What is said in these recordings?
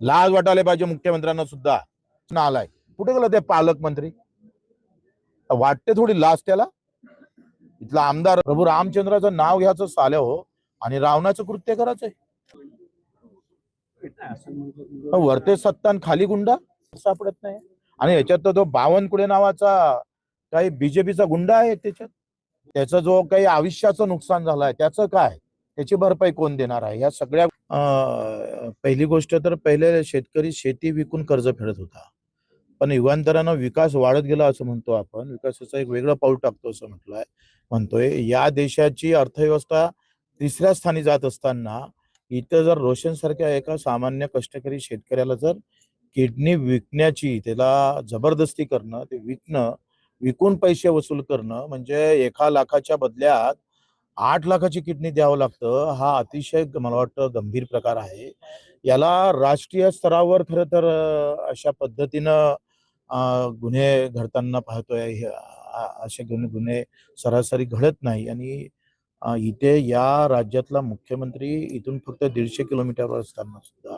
लाज वाटायला पाहिजे मुख्यमंत्र्यांना सुद्धा. आलाय. कुठे गेलं ते पालकमंत्री? वाटते थोडी लाज त्याला? इथला आमदार प्रभू रामचंद्राचं नाव घ्यायचं साल्या हो आणि रावणाचं कृत्य करायचंय. हो, वरते सत्ता आणि खाली गुंडा? सापडत नाही. आणि याच्यात तर तो बावनकुळे नावाचा काही बीजेपीचा गुंडा आहे त्याच्यात. त्याचं जो काही आयुष्याचं नुकसान झालंय त्याचं काय? त्याची भरपाई कोण देणार आहे? या सगळ्या पहिली गोष्ट तर पहिले शेतकरी शेती विकून कर्ज फेडत होता. पण युगांतरानं विकास वाढत गेला असं म्हणतो आपण. विकासाचं एक वेगळं पाऊल टाकतो असं म्हटलंय म्हणतोय. या देशाची अर्थव्यवस्था तिसऱ्या स्थानी जात असताना इथं जर रोशन सारख्या एका सामान्य कष्टकरी शेतकऱ्याला जर किडनी विकण्याची त्याला जबरदस्ती करणं ते विकणं विकून पैसे वसूल करणं म्हणजे एका लाखाच्या बदल्यात आठ लाखाची किडनी द्यावं लागतं हा अतिशय मला वाटतं गंभीर प्रकार आहे. याला राष्ट्रीय स्तरावर खरं तर अशा पद्धतीनं गुन्हे घडताना पाहतोय असे गुन्हे गुन्हे सरासरी घडत नाही. आणि इथे या राज्यातला मुख्यमंत्री इथून फक्त दीडशे किलोमीटरवर असताना सुद्धा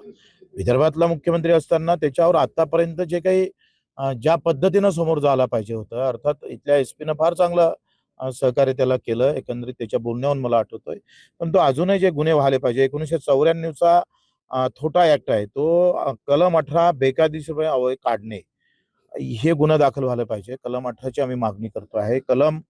विदर्भातला मुख्यमंत्री असताना त्याच्यावर आतापर्यंत जे काही ज्या पद्धतीनं समोर जायला पाहिजे होतं अर्थात इथल्या एस पीनं फार चांगलं सहकार्य त्याला केलं. एकंदरीत त्याच्या बोलण्यावरून मला आठवतोय. पण तो अजूनही जे गुन्हे व्हायला पाहिजे एकोणीसशे चौऱ्याण्णवचा थोटा ऍक्ट आहे. तो कलम अठरा बेकायदेशीरपणे अवय काढणे हे गुन्हा दाखल व्हायला पाहिजे. कलम अठराची आम्ही मागणी करतो आहे. कलम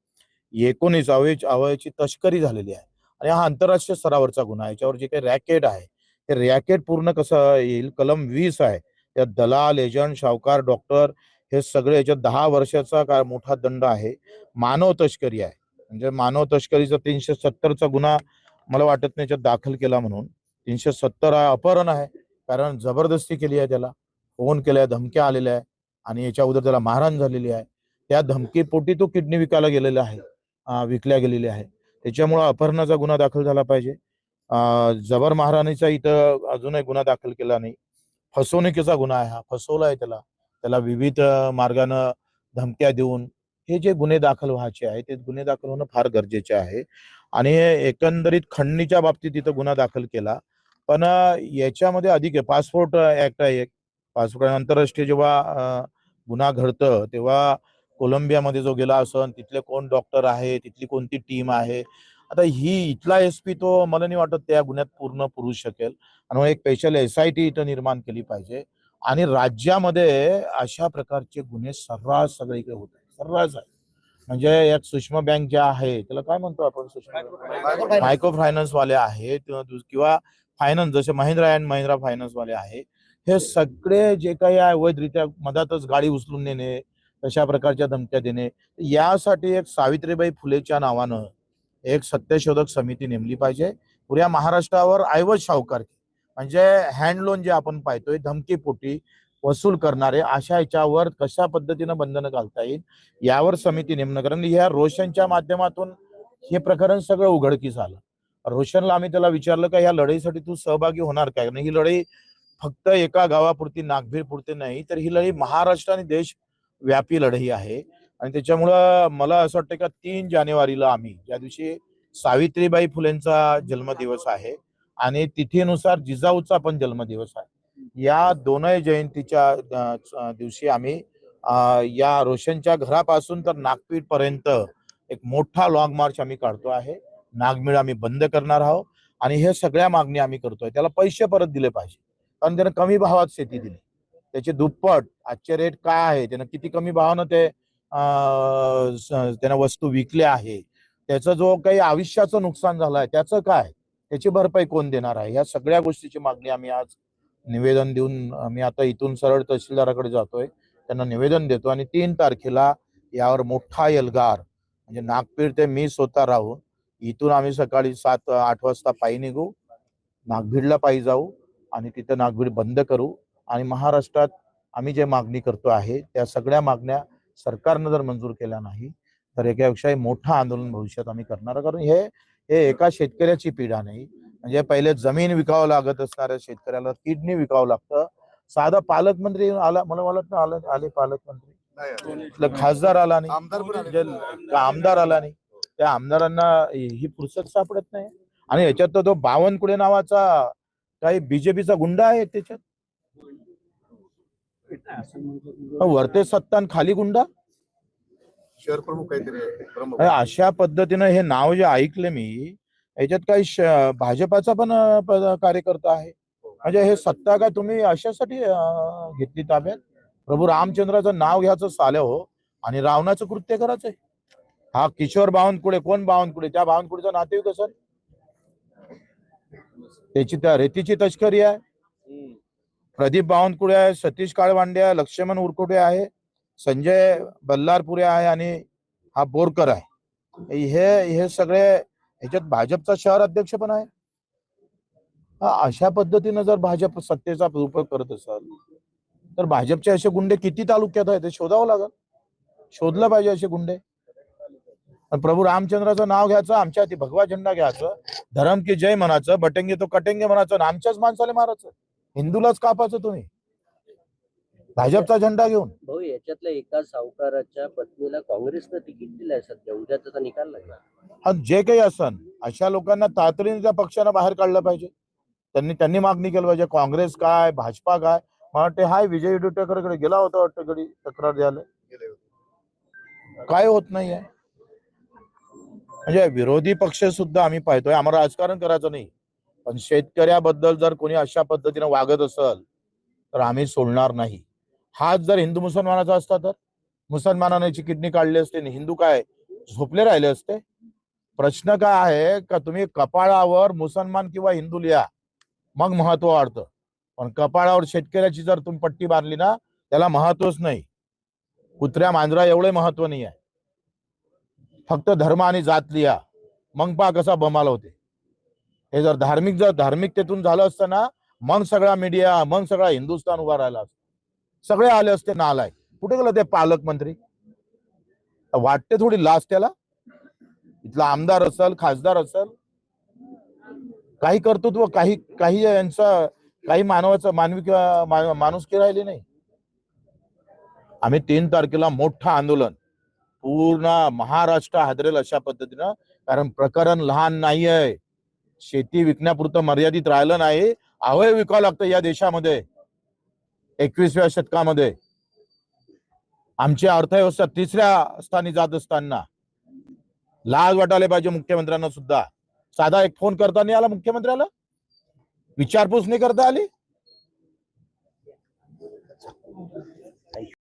एकोणीस अवय अवयची तस्करी झालेली आहे. आणि हा आंतरराष्ट्रीय स्तरावरचा गुन्हा याच्यावर जे काही रॅकेट आहे ते रॅकेट पूर्ण कसं येईल? कलम वीस आहे. त्यात दलाल एजंट सावकार डॉक्टर हे सगळे याच्यात दहा वर्षाचा काय मोठा दंड आहे. मानव तस्करी आहे. म्हणजे मानव तस्करीचा तीनशे सत्तरचा गुन्हा मला वाटत नाही याच्यात दाखल केला म्हणून. तीनशे सत्तर आहे अपहरण आहे. कारण जबरदस्ती केली आहे त्याला. फोन केलाय धमक्या आलेल्या आहे आणि याच्या उदर त्याला मारहाण झालेली आहे. त्या धमकीपोटी तो किडनी विकायला गेलेला आहे. विकल्या गेलेली आहे. त्याच्यामुळं अपहरणाचा गुन्हा दाखल झाला पाहिजे. जबर महाराणीचा इथं अजूनही गुन्हा दाखल केला नाही. फसवणुकीचा गुन्हा आहे हा. फसवला आहे त्याला. त्याला विविध मार्गानं धमक्या देऊन हे जे गुन्हे दाखल व्हायचे आहे ते गुन्हे दाखल होणं फार गरजेचे आहे. आणि एकंदरीत खंडणीच्या बाबतीत इथं गुन्हा दाखल केला. पण याच्यामध्ये अधिक आहे. पासपोर्ट ऍक्ट आहे एक. पासपोर्ट आंतरराष्ट्रीय जेव्हा गुन्हा घडतं तेव्हा कोलंबियामध्ये जो गेला असन तिथले कोण डॉक्टर आहे तिथली कोणती टीम आहे? आता ही इथला एस पी तो मला नाही वाटत त्या गुन्ह्यात पूर्ण पुरू शकेल. आणि एक स्पेशल एस आय टी इथं निर्माण केली पाहिजे. आणि राज्यामध्ये अशा प्रकारचे गुन्हे सर्रास सगळीकडे होत आहेत. सर्रास आहे म्हणजे एक सूक्ष्म बँक ज्या आहे त्याला काय म्हणतो आपण सूक्ष्म मायक्रो फायनान्स वाले आहेत किंवा फायनान्स जसे महिंद्रा अँड महिंद्रा फायनान्स वाले आहे. हे सगळे जे काही अवैधरित्या मधातच गाडी उचलून नेणे तशा प्रकारच्या धमक्या देणे यासाठी एक सावित्रीबाई फुलेच्या नावानं एक सत्यशोधक समिती नेमली पाहिजे. पुऱ्या महाराष्ट्रावर ऐवज सावकार म्हणजे हँड लोन जे आपण पाहतोय धमकीपोटी वसूल करणारे अशा याच्यावर कशा पद्धतीनं बंधनं घालता येईल यावर समिती नेमणं कारण ह्या रोशनच्या माध्यमातून हे प्रकरण सगळं उघडकीस आलं. रोशनला आम्ही त्याला विचारलं का या लढाईसाठी तू सहभागी होणार काय? कारण ही लढाई फक्त एका गावापुरती नागभीरपुरती नाही तर ही लढाई महाराष्ट्र आणि देश व्यापी लढाई आहे. आणि त्याच्यामुळं मला असं वाटतं का तीन जानेवारीला आम्ही ज्या दिवशी सावित्रीबाई फुलेंचा जन्मदिवस आहे आणि तिथीनुसार जिजाऊचा पण जन्मदिवस आहे. या दोनही जयंतीच्या दिवशी आम्ही या रोशनच्या घरापासून तर नागपीठ पर्यंत एक मोठा लॉंग मार्च आम्ही काढतो आहे. नागमेळ आम्ही बंद करणार आहोत आणि हे सगळ्या मागणी आम्ही करतोय. त्याला पैसे परत दिले पाहिजे. कारण त्यानं कमी भावात शेती दिली. त्याचे दुप्पट आजचे रेट काय आहे? त्यानं किती कमी भावानं ते अं, त्यानं वस्तू विकल्या आहे? त्याचं जो काही आयुष्याचं नुकसान झालंय त्याचं काय? त्याची भरपाई कोण देणार आहे? या सगळ्या गोष्टीची मागणी आम्ही आज निवेदन देऊन आम्ही आता इथून सरळ तहसीलदाराकडे जातोय. त्यांना निवेदन देतो आणि तीन तारखेला यावर मोठा एल्गार म्हणजे नागपीर ते मी स्वतः राहून इथून आम्ही सकाळी सात आठ वाजता पायी निघू नागभीडला पायी जाऊ आणि तिथं नागभीड बंद करू आणि महाराष्ट्रात आम्ही जे मागणी करतो आहे त्या सगळ्या मागण्या सरकारनं जर मंजूर केल्या नाही तर एकापेक्षाही मोठं आंदोलन भविष्यात आम्ही करणार कारण हे हे एका शेतकऱ्याची पीडा नाही. म्हणजे पहिले जमीन विकावं लागत असणाऱ्या शेतकऱ्याला किडनी विकावं लागतं. साधा पालकमंत्री आला मला मला वाटतं आलं आले पालकमंत्री. खासदार आला नाही. आमदार आले. नाही. त्या आमदारांना ही फुरसत सापडत नाही. आणि याच्यात तर तो बावनकुळे नावाचा काही बीजेपीचा गुंडा आहे त्याच्यात. वरते सत्ता आणि खाली गुंडा. शहर प्रमुख काहीतरी अशा पद्धतीनं हे नाव जे ऐकले मी याच्यात काही भाजपाचा पण कार्यकर्ता आहे. म्हणजे हे सत्ता काय तुम्ही अशासाठी घेतली ताब्यात? प्रभू रामचंद्राचं नाव घ्यायचं साले हो आणि रावणाचं कृत्य करायचंय. हा किशोर बावनकुळे कोण बावनकुळे? त्या बावनकुळेचा नातेवाईक असेल. त्याची त्या रेतीची तस्करी आहे. प्रदीप बावनकुळे आहे सतीश काळवांडे आहे लक्ष्मण उरकुटे आहे संजय बल्लारपुरे आहे आणि हा बोरकर आहे. हे हे सगळे ह्याच्यात भाजपचा शहर अध्यक्ष पण आहे. हा, अशा पद्धतीनं जर भाजप सत्तेचा उपयोग करत असाल तर भाजपचे असे गुंडे किती तालुक्यात आहेत ते शोधावं लागल. शोधलं पाहिजे असे गुंडे. पण प्रभू रामचंद्राचं नाव घ्यायचं आमच्या हाती भगवा झेंडा घ्यायचं धरम की जय म्हणायचं बटेंगे तो कटेंगे म्हणायचं आणि आमच्याच माणसाला मारायचं. हिंदूलाच कापायचं तुम्ही. भाजपचा झेंडा घेऊन. भाऊ याच्यातल्या एका सावकाराच्या पत्नीला काँग्रेसनं तिकीट दिलंय सध्या उद्या त्याचा निकाल लागला आणि जे काही असन अशा लोकांना तातडीने त्या पक्षानं बाहेर काढलं पाहिजे. त्यांनी त्यांनी मागणी केली पाहिजे काँग्रेस काय भाजपा काय? मला वाटते हाय विजय वडेट्टीवारकडे गेला होता वाटतं कधी तक्रार द्यायला? गेले होते. काय होत नाहीये. म्हणजे विरोधी पक्ष सुद्धा आम्ही पाहतोय आम्हाला राजकारण करायचं नाही. पण शेतकऱ्याबद्दल जर कोणी अशा पद्धतीने वागत असेल तर आम्ही सोडणार नाही. हाच जर हिंदू मुसलमानाचा असता तर? मुसलमानाने किडनी काढली असते आणि हिंदू काय झोपले राहिले असते? प्रश्न काय आहे का तुम्ही कपाळावर मुसलमान किंवा हिंदू लिहा मग महत्त्व वाढतं. पण कपाळावर शेतकऱ्याची जर तुम्ही पट्टी बांधली ना त्याला महत्वच नाही. कुत्र्या मांजरा एवढे महत्त्व नाही आहे. फक्त धर्म आणि जात लिहा मग पा कसा बमाल होते. हे जर धार्मिक जर धार्मिकतेतून झालं असतं ना मग सगळा मीडिया मग सगळा हिंदुस्थान उभा राहिला असता. सगळे आले असते नालाय. कुठे गेलं ते पालकमंत्री वाटते थोडी लाच त्याला? इथला आमदार असेल खासदार असेल? काही कर्तृत्व काही काही यांचं काही मानवाचा मानवी किंवा माणूस की राहिली नाही. आम्ही तीन तारखेला मोठं आंदोलन. पूर्ण महाराष्ट्र हादरेल अशा पद्धतीनं कारण प्रकरण लहान नाही आहे शेती विकण्यापुरतं मर्यादित राहिलं नाही. अवय विकावं लागतं या देशामध्ये. एकविसाव्या शतकामध्ये. आमची अर्थव्यवस्था तिसऱ्या स्थानी जात असताना. लाज वाटायला पाहिजे मुख्यमंत्र्यांना सुद्धा. साधा एक फोन करता नाही आला मुख्यमंत्र्याला. विचारपूस नाही करता आली.